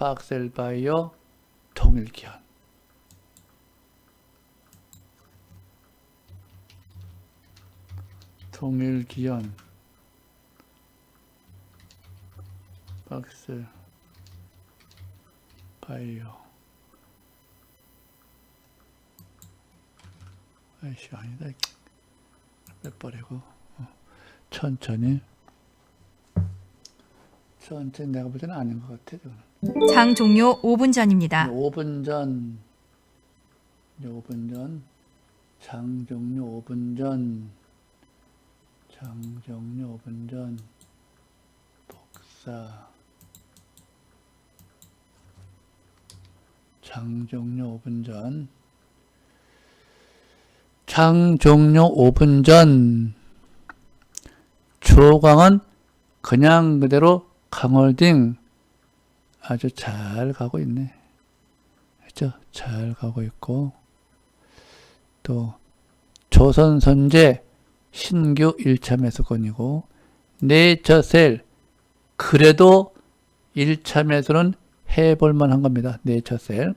박셀바이오 동일기한. 동일기한. 박셀 바이오 아이씨 아니다. 빼버리고. 어. 천천히 천천히 내가 볼 때는 아닌 것 같아 저는. 장 종료 5분 전입니다. 5분 전. 5분 전. 장 종료 5분 전. 장 종료 5분 전. 복사. 장 종료 5분 전. 장 종료 5분 전. 조광은 그냥 그대로 강홀딩 아주 잘 가고 있네. 그죠? 잘 가고 있고 또 조선선제 신규 1차 매수권이고 네이처셀 그래도 1차 매수는 해볼 만 한 겁니다. 네이처셀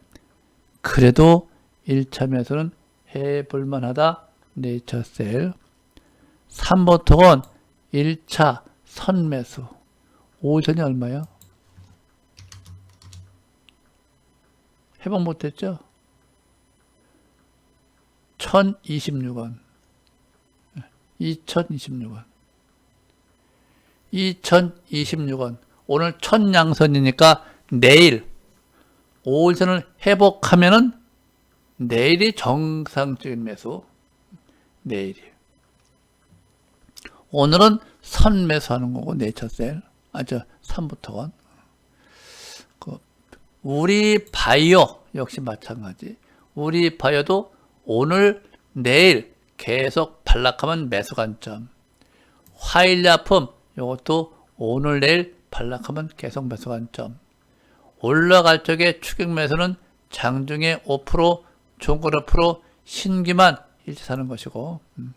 그래도 1차 매수는 해볼 만 하다. 네이처셀 3보통은 1차 선매수 오전이 얼마요? 회복 못했죠? 1026원. 2026원. 2026원. 오늘 천양선이니까 내일 5일선을 회복하면은 내일이 정상적인 매수. 내일이. 오늘은 선매수하는 거고 내처셀. 아, 저 3부터 건. 그 우리 바이오 역시 마찬가지. 우리 바이오도 오늘 내일 계속 반락하면 매수 관점. 화일약품 이것도 오늘 내일 반락하면 계속 매수 관점. 올라갈 적에 추격 매수는 장중에 5% 종가 프로 신기만 일치 사는 것이고 음.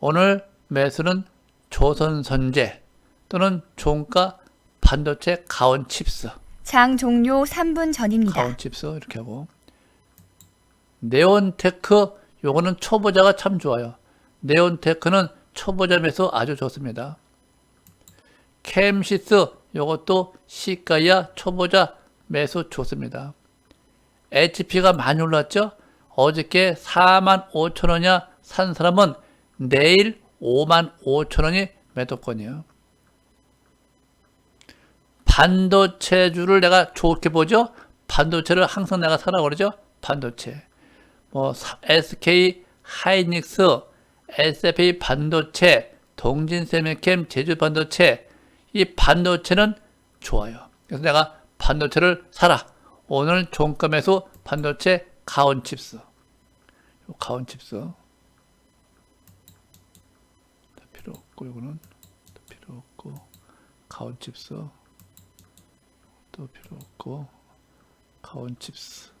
오늘 매수는 조선선제 또는 종가 반도체 가온 칩스 장 종료 3분 전입니다. 가온 칩스 이렇게 하고 네온테크 요거는 초보자가 참 좋아요. 네온테크는 초보자 매수 아주 좋습니다. 캠시스 요것도 시가야 초보자 매수 좋습니다. HP가 많이 올랐죠? 어저께 4만 5천 원이야 산 사람은 내일 5만 5천 원이 매도권이에요. 반도체주를 내가 좋게 보죠. 반도체를 항상 내가 사라고 그러죠. 반도체. 뭐 SK 하이닉스, SFA 반도체, 동진세미캠, 제주 반도체 이 반도체는 좋아요. 그래서 내가 반도체를 사라. 오늘 종가 매수 반도체 가온 칩스. 가온 칩스. 필요 없고 이거는 필요 없고 가온 칩스. 또 필요 없고 가온칩스.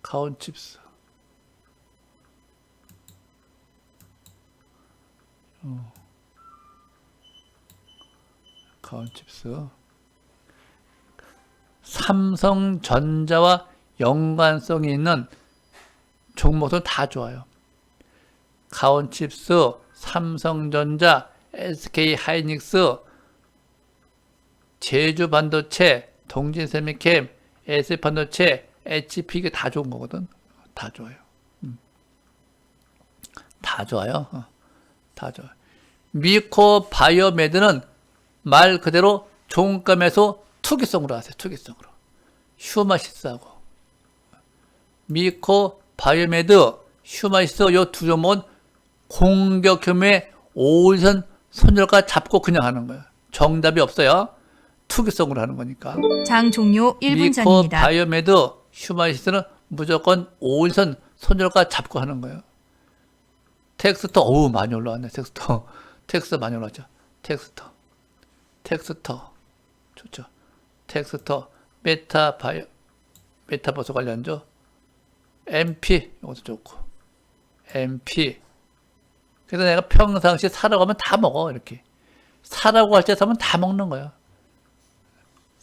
가온칩스. 어. 가온칩스. 삼성전자와 연관성이 있는 종목은 다 좋아요. 가온칩스, 삼성전자, SK 하이닉스, 제주 반도체, 동진 세미캠, SF반도체, HP 이게 다 좋은 거거든. 다 좋아요. 음. 다 좋아요. 어. 다 좋아요. 미코 바이오메드는 말 그대로 종감에서 투기성으로 하세요. 투기성으로. 휴마시스하고 미코 바이오메드, 휴마시스 요 두 종목은 공격 겸해 5일선 손절가 잡고 그냥 하는 거예요. 정답이 없어요. 투기성으로 하는 거니까. 장 종료 1분 미코 전입니다. 바이오메드, 휴마시스는 무조건 5일선 손절가 잡고 하는 거예요. 텍스터, 어우, 많이 올라왔네, 텍스터. 텍스터 많이 올라왔죠. 텍스터. 텍스터. 좋죠. 텍스터. 메타 바이오, 메타버스 관련죠. MP, 이것도 좋고. MP. 그래서 내가 평상시에 사라고 하면 다 먹어, 이렇게. 사라고 할 때 사면 다 먹는 거야.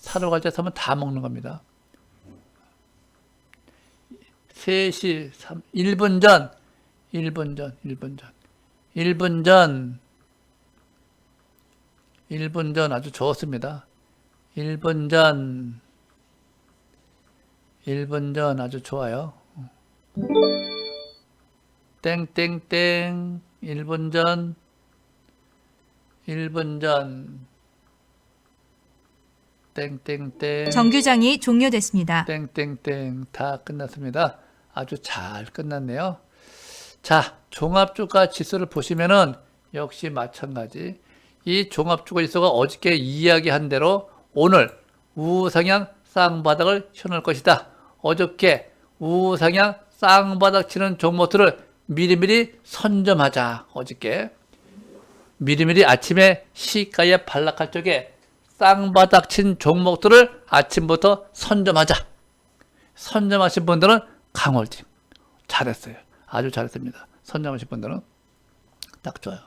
사러 갈때 사면 다 먹는 겁니다. 3시 3, 1분 전, 1분 전, 1분 전, 1분 전, 1분 전 아주 좋습니다. 1분 전, 1분 전 아주 좋아요. 땡땡땡, 1분 전, 1분 전, 땡땡땡. 정규장이 종료됐습니다. 땡땡땡 다 끝났습니다. 아주 잘 끝났네요. 자, 종합주가 지수를 보시면은 역시 마찬가지. 이 종합주가 지수가 어저께 이야기한 대로 오늘 우상향 쌍바닥을 쳐놓을 것이다. 어저께 우상향 쌍바닥 치는 종목들을 미리미리 선점하자. 어저께 미리미리 아침에 시가에 반락할 적에 쌍바닥 친 종목들을 아침부터 선점하자. 선점하신 분들은 강월팀. 잘했어요. 아주 잘했습니다. 선점하신 분들은 딱 좋아요.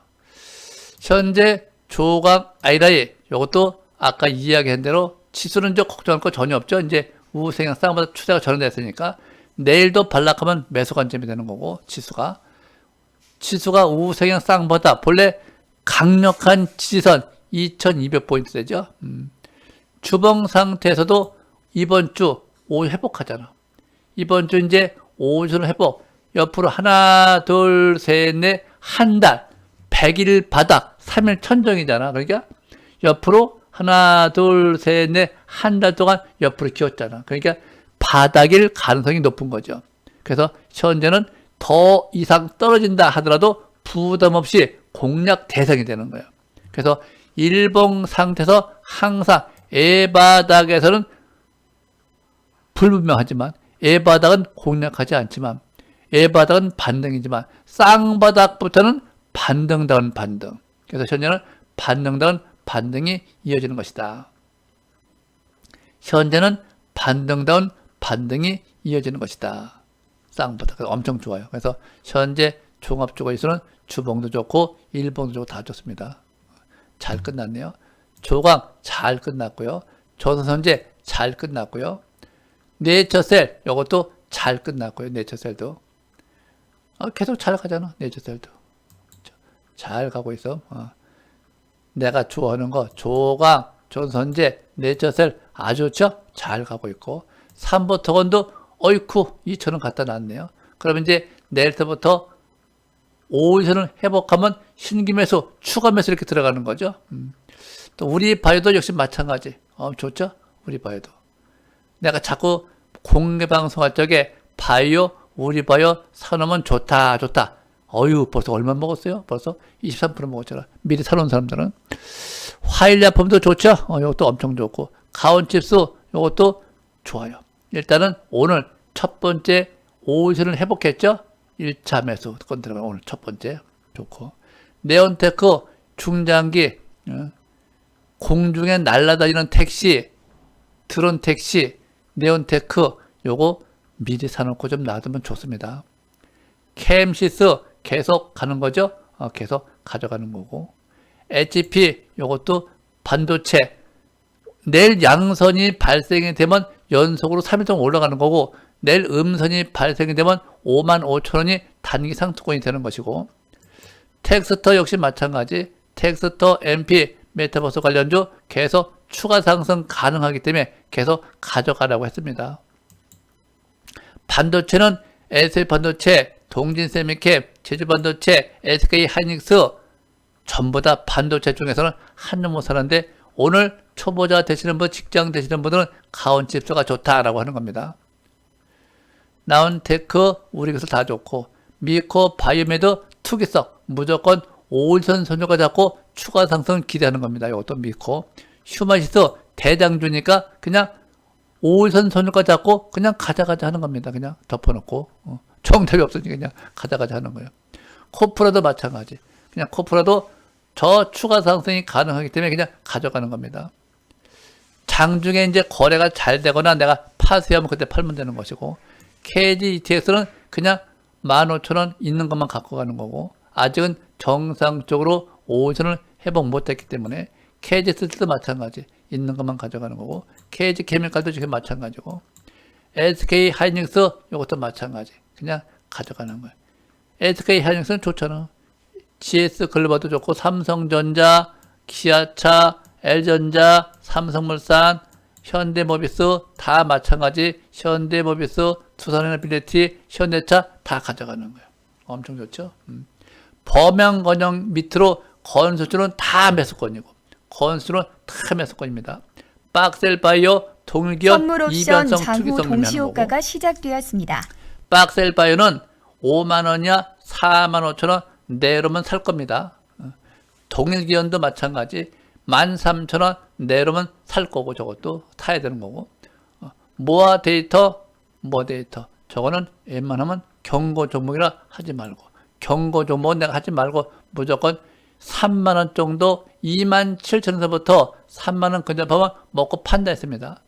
현재 조각 아이라이 이것도 아까 이야기한 대로 치수는 저 걱정할 거 전혀 없죠. 이제 우생양 쌍바닥 추세가 전환됐으니까 내일도 반락하면 매수 관점이 되는 거고 지수가 지수가 우생양 쌍바닥 본래 강력한 지지선 2200포인트 되죠. 음. 주봉 상태에서도 이번 주오 회복하잖아. 이번 주 이제 오순 회복. 옆으로 하나, 둘, 셋, 넷, 한 달. 100일 바닥, 3일 천정이잖아. 그러니까 옆으로 하나, 둘, 셋, 넷, 한 달 동안 옆으로 기었잖아. 그러니까 바닥일 가능성이 높은 거죠. 그래서 현재는 더 이상 떨어진다 하더라도 부담 없이 공략 대상이 되는 거예요. 그래서 일봉 상태에서 항상 애바닥에서는 불분명하지만 애바닥은 공략하지 않지만 애바닥은 반등이지만 쌍바닥부터는 반등다운 반등. 그래서 현재는 반등다운 반등이 이어지는 것이다. 현재는 반등다운 반등이 이어지는 것이다. 쌍바닥. 엄청 좋아요. 그래서 현재 종합주거에서는 주봉도 좋고 일봉도 좋고 다 좋습니다. 잘 끝났네요. 조강 잘 끝났고요. 조선선제 잘 끝났고요. 네처셀 이것도 잘 끝났고요. 네처셀도 아, 계속 잘 가잖아. 네처셀도 잘 가고 있어. 어. 내가 좋아하는 거 조강, 조선선제, 네처셀 아주 좋죠. 잘 가고 있고 삼보터건도 어이쿠 2천원 갖다 놨네요. 그럼 이제 내일부터 5일선을 회복하면 신기 매수, 추가 매수 이렇게 들어가는 거죠. 음. 또 우리 바이오도 역시 마찬가지. 어, 좋죠? 우리 바이오도. 내가 자꾸 공개 방송할 적에 바이오, 우리 바이오 사놓으면 좋다, 좋다. 어유 벌써 얼마 먹었어요? 벌써 23% 먹었잖아. 미리 사놓은 사람들은. 화일약품도 좋죠? 어, 이것도 엄청 좋고. 가온칩스, 이것도 좋아요. 일단은 오늘 첫 번째 5일선을 회복했죠? 1차 매수 건 들어가 오늘 첫 번째 좋고 네온테크 중장기 어, 공중에 날아다니는 택시 드론 택시 네온테크 요거 미리 사놓고 좀 놔두면 좋습니다. 캠시스 계속 가는 거죠. 어, 계속 가져가는 거고 HP 요것도 반도체 내일 양선이 발생이 되면 연속으로 3일 동안 올라가는 거고 내일 음선이 발생이 되면 5만 5천 원이 단기 상투권이 되는 것이고 텍스터 역시 마찬가지 텍스터 MP 메타버스 관련주 계속 추가 상승 가능하기 때문에 계속 가져가라고 했습니다. 반도체는 SL 반도체, 동진 세미캡, 제주 반도체, SK 하이닉스 전부 다 반도체 중에서는 한눈 못 사는데 오늘 초보자 되시는 분, 직장 되시는 분들은 가온칩스가 좋다라고 하는 겁니다. 나온테크 우리 것을 다 좋고 미코 바이오메드 투기성 무조건 5일선 선조가 잡고 추가 상승 기대하는 겁니다. 이것도 미코 휴마시스 대장주니까 그냥 5일선 선조가 잡고 그냥 가자가자 하는 겁니다. 그냥 덮어놓고 어. 정답이 없으니까 그냥 가자가자 하는 거예요. 코프라도 마찬가지. 그냥 코프라도 저 추가 상승이 가능하기 때문에 그냥 가져가는 겁니다. 장중에 이제 거래가 잘 되거나 내가 파세하면 그때 팔면 되는 것이고 KG ETX는 그냥 15,000원 있는 것만 갖고 가는 거고 아직은 정상적으로 5선을 회복 못했기 때문에 KG스도 마찬가지 있는 것만 가져가는 거고 KG 케미칼도 지금 마찬가지고 SK 하이닉스 이것도 마찬가지. 그냥 가져가는 거예요. SK 하이닉스는 좋잖아. GS 글로벌도 좋고 삼성전자, 기아차, L전자, 삼성물산, 현대모비스 다 마찬가지. 현대모비스, 두산에너빌리티, 현대차 다 가져가는 거예요. 엄청 좋죠. 음. 범양건영 밑으로 건수주는 다 매수권이고 건수는 다 매수권입니다. 박셀바이오, 동일기업, 이변성, 거고 동시효과가 시작되었습니다. 박셀바이오는 5만 원이야 4만 5천 원 내로면 살 겁니다. 어. 동일기현도 마찬가지 13,000원 내로면 살 거고 저것도 타야 되는 거고 어. 모아 데이터 모 데이터 저거는 웬만하면 경고 종목이라 하지 말고 경고 종목은 내가 하지 말고 무조건 3만 원 정도 2만 7천 원서부터 3만 원 근접하면 먹고 판다 했습니다.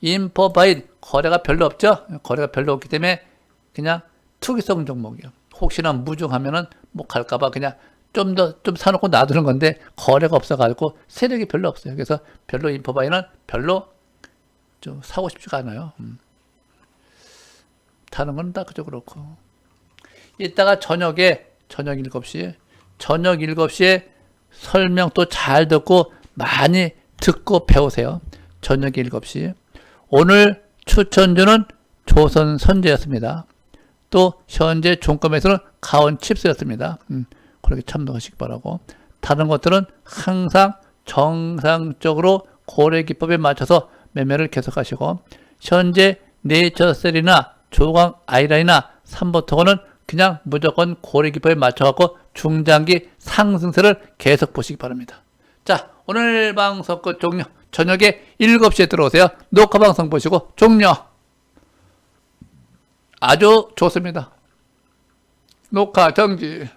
인포바인 거래가 별로 없죠. 거래가 별로 없기 때문에 그냥 투기성 종목이요. 혹시나 무중하면은 뭐 갈까봐 그냥 좀더좀 사놓고 놔두는 건데 거래가 없어가지고 세력이 별로 없어요. 그래서 별로 인포바이는 별로 좀 사고 싶지가 않아요. 음. 다른 건다 그저 그렇고. 이따가 저녁에 저녁 7시에 저녁 7시에 설명 또 잘 듣고 많이 듣고 배우세요. 저녁 7시. 오늘 추천주는 조선 선제였습니다. 또 현재 종금에서는 가온 칩스였습니다. 음, 그렇게 참고하시기 바라고. 다른 것들은 항상 정상적으로 고래 기법에 맞춰서 매매를 계속하시고 현재 네이처셀이나 조강 아이라이나 삼보토고는 그냥 무조건 고래 기법에 맞춰갖고 중장기 상승세를 계속 보시기 바랍니다. 자, 오늘 방송 끝 종료. 저녁에 7시에 들어오세요. 녹화 방송 보시고 종료. 아주 좋습니다. 녹화 정지.